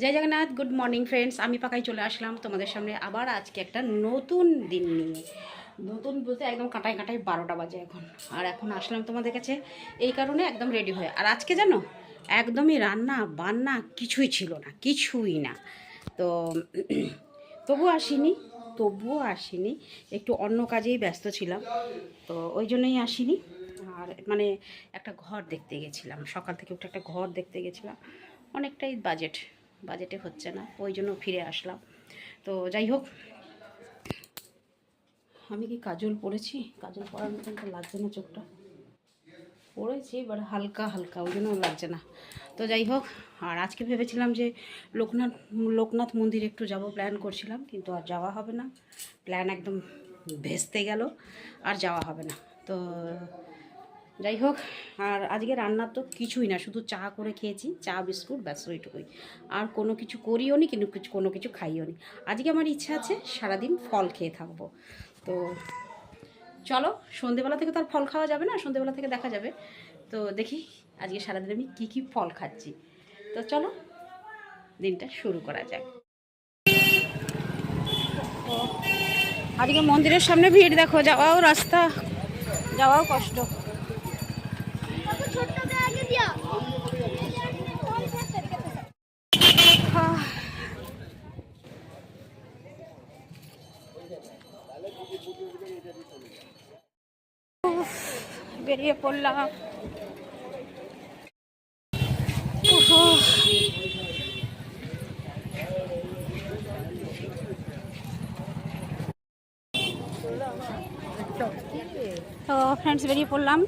জয় Jagannath good morning friends আমি পাকাই চলে আসলাম তোমাদের সামনে আবার আজকে একটা নতুন দিন নিয়ে। নতুন বলতে একদম কাঁটায় কাঁটায় বারোটা বাজে এখন। আর এখন আসলাম তোমাদের কাছে এই কারণে একদম রেডি হয়ে। আর আজকে জানো, একদমই রান্না বান্না কিছুই ছিল না, কিছুই না। তো তবু আসিনি, তবুও আসিনি। একটু অন্য কাজেই ব্যস্ত ছিলাম, তো ওই জন্যই আসিনি। আর মানে একটা ঘর দেখতে গেছিলাম, সকাল থেকে উঠে একটা ঘর দেখতে গেছিলাম। অনেকটাই বাজেট বাজেটে হচ্ছে না, ওই জন্য ফিরে আসলাম। তো যাই হোক, আমি কি কাজল পরেছি কাজল পরার মতন তো লাগছে না চোখটা। পড়েছি বাট হালকা হালকা, ওই জন্য লাগছে না। তো যাই হোক, আর আজকে ভেবেছিলাম যে লোকনাথ লোকনাথ মন্দির একটু যাব প্ল্যান করছিলাম, কিন্তু আর যাওয়া হবে না। প্ল্যান একদম ভেস্তে গেল, আর যাওয়া হবে না। তো যাই হোক, আর আজকে রান্নার তো কিছুই না, শুধু চা করে খেয়েছি, চা, বিস্কুট, ব্যাস ওইটুকুই। আর কোনো কিছু করিও নি, কিন্তু কিছু কোনো কিছু খাইও নি। আজকে আমার ইচ্ছা আছে সারাদিন ফল খেয়ে থাকব। তো চলো, সন্ধেবেলা থেকে তো আর ফল খাওয়া যাবে না, সন্ধেবেলা থেকে দেখা যাবে। তো দেখি আজকে সারাদিন আমি কী কী ফল খাচ্ছি। তো চলো, দিনটা শুরু করা যাক। আজকে মন্দিরের সামনে ভিড়, দেখো, যাওয়াও রাস্তা, যাওয়াও কষ্ট। বেরিয়ে পড়লাম। তো ফ্রেন্ডস বেরিয়ে পড়লাম।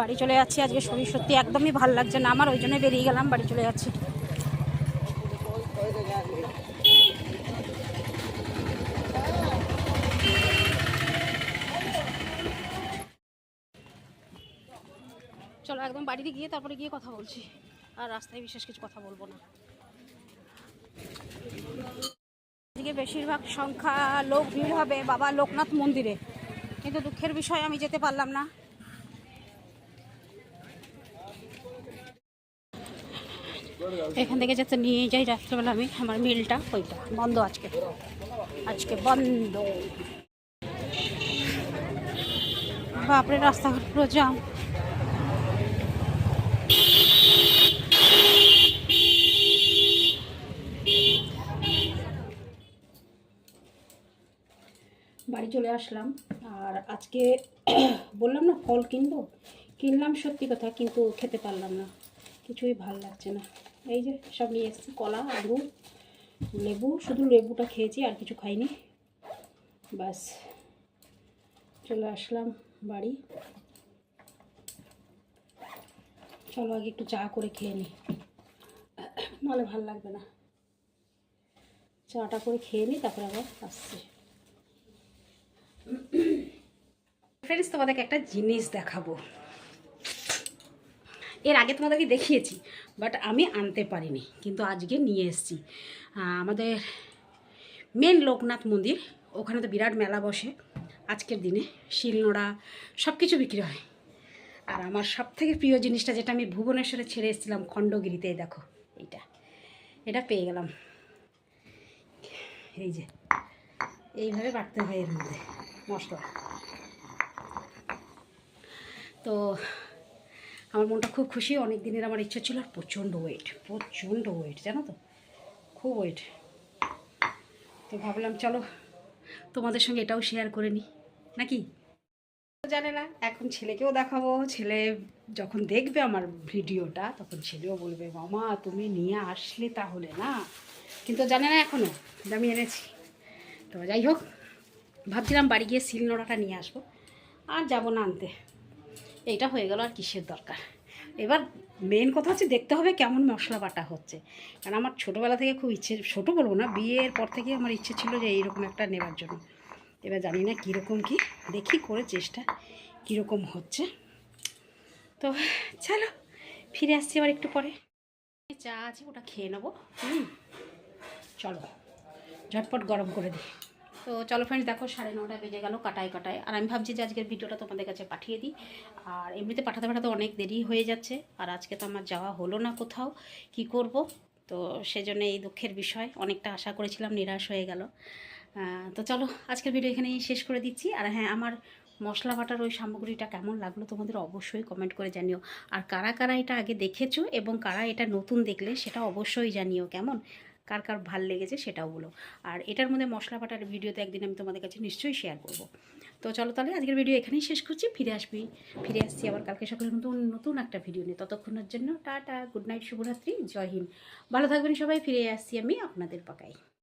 বাড়ি চলে যাচ্ছি, আজকে শরীর সত্যি একদমই ভালো লাগছে না, আমার ওই জন্য বেরিয়ে গেলাম, বাড়ি চলে যাচ্ছি। চলো একদম বাড়িতে গিয়ে তারপরে গিয়ে কথা বলছি, আর রাস্তায় বিশেষ কিছু কথা বলব না। আজকে বেশিরভাগ সংখ্যা লোক ভিড় হবে বাবা লোকনাথ মন্দিরে, কিন্তু দুঃখের বিষয় আমি যেতে পারলাম না। এখান থেকে যাতে নিয়ে যাই রাত্রেবেলা আমি, আমার মিলটা ওইটা। বন্ধ আজকে। আজকে বন্ধ। বাপরে, রাস্তাঘাট পুরো জাম। বাড়ি চলে আসলাম। আর আজকে বললাম না, ফল কিনবো? কিনলাম সত্যি কথা, কিন্তু খেতে পারলাম না। কিছুই ভালো লাগছে না। এই যে সব নিয়ে এসেছি, কলা আঙুর লেবু, শুধু লেবুটা খেয়েছি, আর কিছু খাইনি। ব্যাস চলে আসলাম বাড়ি। চলো আগে একটু চা করে খেয়ে নিই নাহলে ভালো লাগবে না। চাটা করে খেয়ে নিই তারপরে আবার আসছি। ফ্রেন্ডস তোমাদেরকে একটা জিনিস দেখাবো। এর আগে তোমাদেরকে দেখিয়েছি বাট আমি আনতে পারিনি, কিন্তু আজকে নিয়ে এসেছি। আমাদের মেন লোকনাথ মন্দির, ওখানে তো বিরাট মেলা বসে। আজকের দিনে শিলনোড়া সব কিছু বিক্রি হয়। আর আমার সব থেকে প্রিয় জিনিসটা যেটা আমি ভুবনেশ্বরে ছেড়ে এসেছিলাম খণ্ডগিরিতে দেখো, এইটা। এটা পেয়ে গেলাম। এই যে, এইভাবে বাটতে হয় এর মধ্যে, মশলা। তো আমার মনটা খুব খুশি। অনেক দিনের আমার ইচ্ছা ছিল আর প্রচণ্ড ওয়েট প্রচণ্ড ওয়েট জানো তো? খুব ওয়েট তো ভাবলাম, চলো তোমাদের সঙ্গে এটাও শেয়ার করে নিই। নাকি? জানে না, এখন ছেলেকেও দেখাবো। ছেলে যখন দেখবে আমার ভিডিওটা, তখন ছেলেও বলবে, মামা, তুমি নিয়ে আসলে তাহলে না? কিন্তু জানে না এখনও আমি এনেছি। তো যাই হোক, ভাবছিলাম বাড়ি গিয়ে শিলনোড়াটা নিয়ে আসব। আর যাব না আনতে। এইটা হয়ে গেল আর কিসের দরকার? এবার মেন কথা হচ্ছে দেখতে হবে কেমন মশলা বাটা হচ্ছে। কারণ আমার ছোটোবেলা থেকে খুব ইচ্ছে, ছোটো বলব না, বিয়ের পর থেকে আমার ইচ্ছে ছিল যে এইরকম একটা নেওয়ার জন্য। এবার জানি না কীরকম কি, দেখি করে চেষ্টা কীরকম হচ্ছে। তো চলো, ফিরে আসছি আবার একটু পরে। চা আছে, ওটা খেয়ে নেব। হুম, চলো, ঝটপট গরম করে দিই। তো চলো ফ্রেন্ডস দেখো সাড়ে নটা বেজে গেল, কাটায় কাটায়। আর আমি ভাবছি যে আজকের ভিডিওটা তোমাদের কাছে পাঠিয়ে দিই। আর এমনিতে পাঠাতে পাঠাতে অনেক দেরি হয়ে যাচ্ছে, আর আজকে তো আমার যাওয়া হলো না কোথাও, কি করব? তো সেজন্য এই দুঃখের বিষয়, অনেকটা আশা করেছিলাম নিরাশ হয়ে গেল। তো চলো, আজকের ভিডিও এখানেই শেষ করে দিচ্ছি। আর হ্যাঁ আমার মশলা বাটার ওই সামগ্রীটা কেমন লাগল তোমাদের অবশ্যই কমেন্ট করে জানিও। আর কারা কারা এটা আগে দেখেছ এবং কারা এটা নতুন দেখলে সেটা অবশ্যই জানিও, কেমন? কার কার ভালো লেগেছে সেটাও বলো। আর এটার মধ্যে মশলা বাটার ভিডিওতে একদিন আমি তোমাদের কাছে নিশ্চয়ই শেয়ার করব। তো চলো তাহলে আজকের ভিডিও এখানেই শেষ করছি, ফিরে আসবি, ফিরে আসছি আবার কালকে সকালে নতুন নতুন একটা ভিডিও নিয়ে। ততক্ষণের জন্য টাটা গুড নাইট শুভরাত্রি, জয় হিন্দ। ভালো থাকবেন সবাই, ফিরে আসছি আমি আপনাদের পাকাই